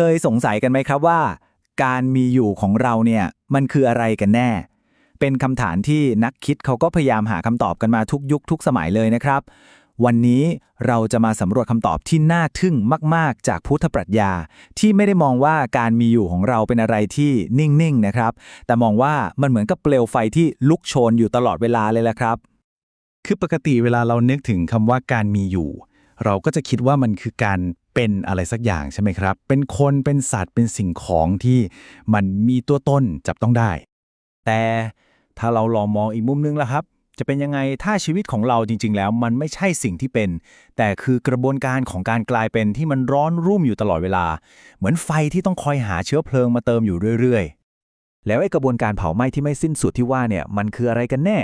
เคยสงสัยกันไหมครับว่า การมีอยู่ของเราเนี่ยมันคืออะไรกันแน่ เป็นคำถามที่นักคิดเขาก็พยายามหาคำตอบกันมาทุกยุคทุกสมัยเลยนะครับ วันนี้เราจะมาสำรวจคำตอบที่น่าทึ่งมาก ๆ จากพุทธปรัชญา ที่ไม่ได้มองว่าการมีอยู่ของเราเป็นอะไรที่นิ่ง ๆ นะครับ แต่มองว่ามันเหมือนกับเปลวไฟที่ลุกโชนอยู่ตลอดเวลาเลยละครับ คือปกติเวลาเรานึกถึงคำว่าการมีอยู่ เราก็จะคิดว่ามันคือการ เป็นอะไรสักอย่างใช่ไหมครับ เป็นคนเป็นสัตว์เป็นสิ่งของที่มันมีตัวตนจับต้องได้ แต่ถ้าเราลองมองอีกมุมนึงล่ะครับ จะเป็นยังไงถ้าชีวิตของเราจริง ๆ แล้ว มันไม่ใช่สิ่งที่เป็น แต่คือกระบวนการของการกลายเป็นที่มันร้อนรุ่มอยู่ตลอดเวลา เหมือนไฟที่ต้องคอยหาเชื้อเพลิงมาเติมอยู่เรื่อยๆ แล้วไอ้กระบวนการเผาไหม้ที่ไม่สิ้นสุดที่ว่าเนี่ยมันคืออะไรกันแน่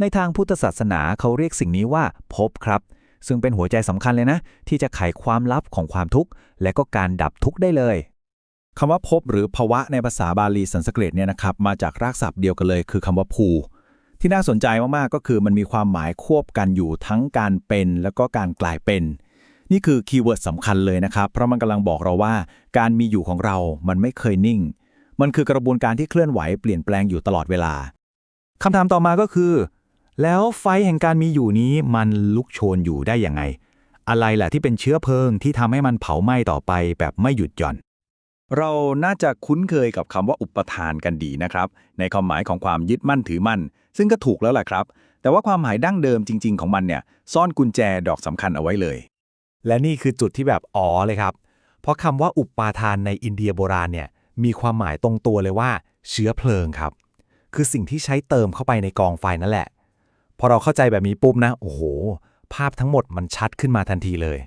ในทางพุทธศาสนาเขาเรียกสิ่งนี้ว่าภพครับ ซึ่งเป็นหัวใจสำคัญเลยนะ ที่จะไขความลับของความทุกข์และก็การดับทุกข์ได้เลยคำว่าภพหรือภวะในภาษาบาลีสันสกฤตเนี่ยนะครับมาจากรากศัพท์เดียวกันเลย คือคำว่าภูที่น่าสนใจมากๆ ก็คือมันมีความหมายควบกันอยู่ทั้งการเป็น แล้วก็การกลายเป็น นี่คือคีย์เวิร์ดสำคัญเลยนะครับ เพราะมันกำลังบอกเราว่า การมีอยู่ของเรามันไม่เคยนิ่ง มันคือกระบวนการที่เคลื่อนไหวเปลี่ยนแปลงอยู่ตลอดเวลาคำถามต่อมาก็คือ แล้วไฟแห่งการมีอยู่นี้มันลุกโชนอยู่ได้ยังไง อะไรแหละที่เป็นเชื้อเพลิงที่ทำให้มันเผาไหม้ต่อไปแบบไม่หยุดหย่อน เราน่าจะคุ้นเคยกับคำว่าอุปทานกันดีนะครับ ในความหมายของความยึดมั่นถือมั่น ซึ่งก็ถูกแล้วแหละครับ แต่ว่าความหมายดั้งเดิมจริง ๆ ของมันเนี่ยซ่อนกุญแจดอกสำคัญเอาไว้เลย และนี่คือจุดที่แบบอ๋อเลยครับ เพราะคำว่าอุปาทานในอินเดียโบราณเนี่ยมีความหมายตรงตัวเลยว่า เชื้อเพลิงครับ คือสิ่งที่ใช้เติมเข้าไปในกองไฟนั่นแหละ พอเราเข้าใจแบบนี้ปุ๊บนะ โอ้โห ภาพทั้งหมดมันชัดขึ้นมาทันทีเลย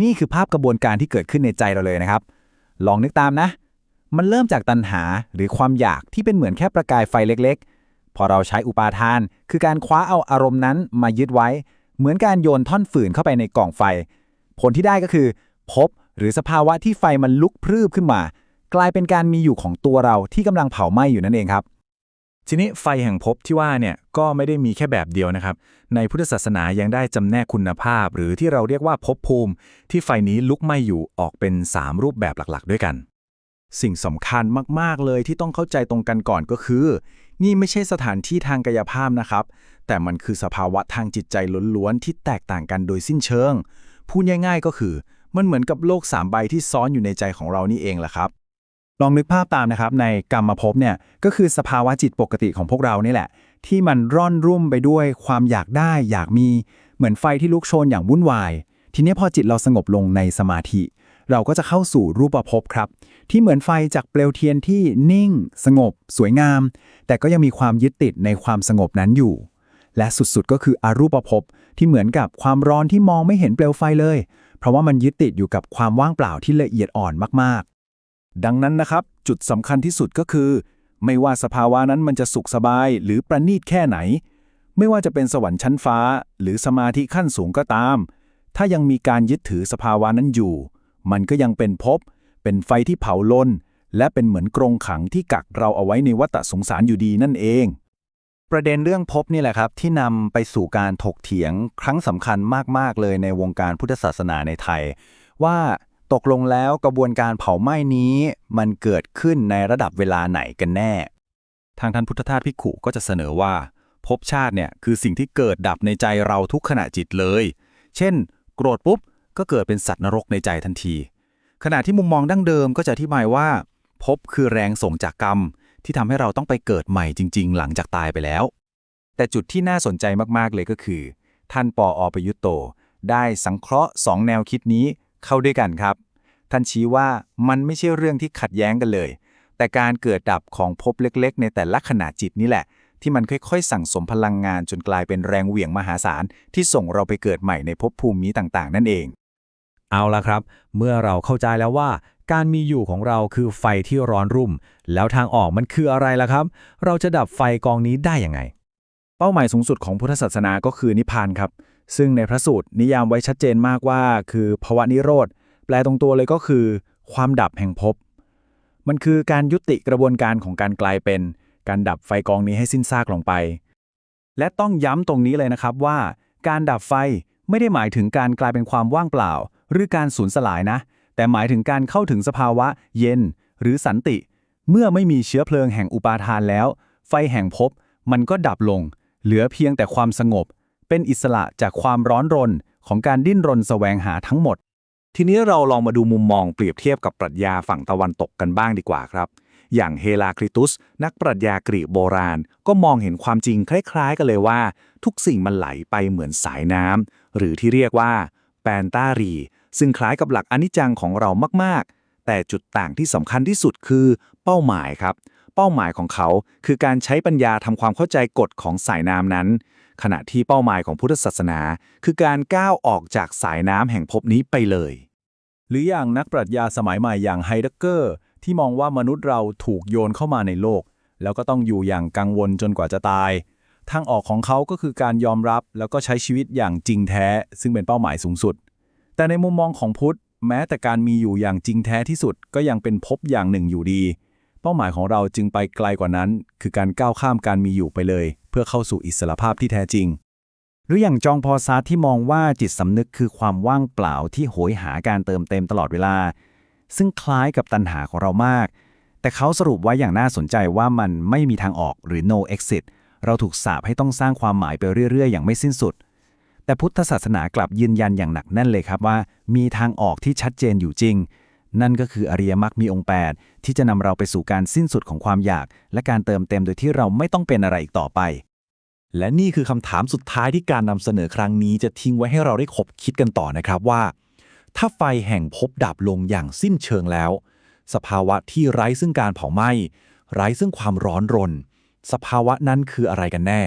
นี่คือภาพกระบวนการที่เกิดขึ้นในใจเราเลยนะครับ ลองนึกตามนะ มันเริ่มจากตัณหาหรือความอยากที่เป็นเหมือนแค่ประกายไฟเล็ก ๆ พอเราใช้อุปาทาน คือการคว้าเอาอารมณ์นั้นมายึดไว้ เหมือนการโยนท่อนฝืนเข้าไปในกล่องไฟ ผลที่ได้ก็คือ พบหรือสภาวะที่ไฟมันลุกพรืบขึ้นมา กลายเป็นการมีอยู่ของตัวเราที่กำลังเผาไหม้อยู่นั่นเองครับ ทีนี้ไฟแห่งภพที่ว่าเนี่ยก็ไม่ได้มีแค่แบบเดียวนะครับ ในพุทธศาสนายังได้จำแนกคุณภาพ หรือที่เราเรียกว่าภพภูมิ ที่ไฟนี้ลุกไหม้อยู่ออกเป็น 3 รูปแบบหลักๆ ด้วยกัน สิ่งสำคัญมากๆเลยที่ต้องเข้าใจตรงกันก่อนก็คือ นี่ไม่ใช่สถานที่ทางกายภาพนะครับ แต่มันคือสภาวะทางจิตใจล้วนๆที่แตกต่างกันโดยสิ้นเชิงพูดง่าย ๆ ก็คือ มันเหมือนกับโลกสามใบที่ซ้อนอยู่ในใจของเรานี่เองแหละครับ ลองนึกภาพตามนะครับ ในกรรมภพเนี่ยก็คือสภาวะจิตปกติของพวกเรานี่แหละ ที่มันร่อนรุ่มไปด้วยความอยากได้อยากมีเหมือนไฟที่ลุกโชนอย่างวุ่นวาย ทีนี้พอจิตเราสงบลงในสมาธิ เราก็จะเข้าสู่รูปภพครับ ที่เหมือนไฟจากเปลวเทียนที่นิ่ง สงบ สวยงาม แต่ก็ยังมีความยึดติดในความสงบนั้นอยู่ และสุดๆก็คืออรูปภพที่เหมือนกับความร้อนที่มองไม่เห็นเปลวไฟเลย เพราะว่ามันยึดติดอยู่กับความว่างเปล่าที่ละเอียดอ่อนมากๆ ดังนั้นนะครับ จุดสำคัญที่สุดก็คือ ไม่ว่าสภาวะนั้นมันจะสุขสบายหรือประณีตแค่ไหน ไม่ว่าจะเป็นสวรรค์ชั้นฟ้า หรือสมาธิขั้นสูงก็ตาม ถ้ายังมีการยึดถือสภาวะนั้นอยู่ มันก็ยังเป็นภพเป็นไฟที่เผาลนและเป็นเหมือนกรงขังที่กักเราเอาไว้ในวัฏสงสารอยู่ดีนั่นเอง ประเด็นเรื่องภพนี่แหละครับ ที่นำไปสู่การถกเถียงครั้งสำคัญมาก ๆ เลยในวงการพุทธศาสนาในไทย ว่า ตกลงแล้วกระบวนการเผาไหม้นี้มันเกิดขึ้นในระดับเวลาไหนกันแน่ ทางท่านพุทธทาสภิขุก็จะเสนอว่าภพชาติเนี่ยคือสิ่งที่เกิดดับในใจเราทุกขณะจิตเลย เช่น โกรธปุ๊บก็เกิดเป็นสัตว์นรกในใจทันที ขณะที่มุมมองดั้งเดิมก็จะอธิบายว่าภพคือแรงส่งจากกรรม ที่ทำให้เราต้องไปเกิดใหม่จริง ๆ หลังจากตายไปแล้ว แต่จุดที่น่าสนใจมากๆเลยก็คือ ท่านปออประยุตโต ได้สังเคราะห์สองแนวคิดนี้ เข้าด้วยกันครับ ท่านชี้ว่ามันไม่ใช่เรื่องที่ขัดแย้งกันเลย แต่การเกิดดับของภพเล็ก ๆ ในแต่ละขณะจิตนี่แหละ ที่มันค่อยๆ สั่งสมพลังงานจนกลายเป็นแรงเหวี่ยงมหาศาล ที่ส่งเราไปเกิดใหม่ในภพภูมินี้ต่างๆ นั่นเอง เอาละครับ เมื่อเราเข้าใจแล้วว่าการมีอยู่ของเราคือไฟที่ร้อนรุ่ม แล้วทางออกมันคืออะไรล่ะครับ เราจะดับไฟกองนี้ได้ยังไง เป้าหมายสูงสุดของพุทธศาสนาก็คือนิพพานครับ ซึ่งในพระสูตรนิยามไว้ชัดเจนมากว่า คือภวะนิโรธ แปลตรงตัวเลยก็คือ ความดับแห่งภพ มันคือการยุติกระบวนการของการกลายเป็น การดับไฟกองนี้ให้สิ้นซากลงไป และต้องย้ำตรงนี้เลยนะครับว่า การดับไฟไม่ได้หมายถึงการกลายเป็นความว่างเปล่า หรือการสูญสลายนะ แต่หมายถึงการเข้าถึงสภาวะ เย็น หรือสันติ เมื่อไม่มีเชื้อเพลิงแห่งอุปาทานแล้ว ไฟแห่งภพมันก็ดับลง เหลือเพียงแต่ความสงบ เป็นอิสระจากความร้อนรนของการดิ้นรนแสวงหาทั้งหมด ทีนี้เราลองมาดูมุมมองเปรียบเทียบกับปรัชญาฝั่งตะวันตกกันบ้างดีกว่าครับ อย่างเฮลาคริตุส นักปรัชญากรีกโบราณ ก็มองเห็นความจริงคล้ายๆ กันเลยว่า ทุกสิ่งมันไหลไปเหมือนสายน้ำหรือที่เรียกว่าแปนตารี ซึ่งคล้ายกับหลักอนิจจังของเรามากๆ แต่จุดต่างที่สำคัญที่สุดคือเป้าหมายครับ เป้าหมายของเขา คือการใช้ปัญญาทำความเข้าใจกฎของสายน้ำนั้น ขณะที่เป้าหมายของพุทธศาสนา คือการก้าวออกจากสายน้ำแห่งภพนี้ไปเลย หรืออย่างนักปรัชญาสมัยใหม่อย่างไฮเดกเกอร์ ที่มองว่ามนุษย์เราถูกโยนเข้ามาในโลก แล้วก็ต้องอยู่อย่างกังวลจนกว่าจะตาย ทางออกของเขาก็คือการยอมรับแล้วก็ใช้ชีวิตอย่างจริงแท้ ซึ่งเป็นเป้าหมายสูงสุด แต่ในมุมมองของพุทธแม้แต่การมีอยู่อย่างจริงแท้ที่สุดก็ยังเป็นภพอย่างหนึ่งอยู่ดี เป้าหมายของเราจึงไปไกลกว่านั้น คือการก้าวข้ามการมีอยู่ไปเลย เพื่อเข้าสู่อิสรภาพที่แท้จริง หรืออย่างจองพอซาร์ทที่มองว่าจิตสำนึกคือความว่างเปล่าที่โหยหาการเติมเต็มตลอดเวลา ซึ่งคล้ายกับตัณหาของเรามาก แต่เขาสรุปไว้อย่างน่าสนใจว่ามันไม่มีทางออกหรือ no exit เราถูกสาปให้ต้องสร้างความหมายไปเรื่อย ๆ อย่างไม่สิ้นสุด แต่พุทธศาสนากลับยืนยันอย่างหนักแน่นเลยครับว่า มีทางออกที่ชัดเจนอยู่จริง นั่นก็คืออริยมรรคมีองค์ 8 ที่จะนำเราไปสู่การสิ้นสุดของความอยาก และการเติมเต็มโดยที่เราไม่ต้องเป็นอะไรอีกต่อไป และนี่คือคำถามสุดท้ายที่การนำเสนอครั้งนี้จะทิ้งไว้ให้เราได้ขบคิดกันต่อนะครับว่า ถ้าไฟแห่งภพดับลงอย่างสิ้นเชิงแล้ว สภาวะที่ไร้ซึ่งการเผาไหม้ไร้ซึ่งความร้อนรน สภาวะนั้นคืออะไรกันแน่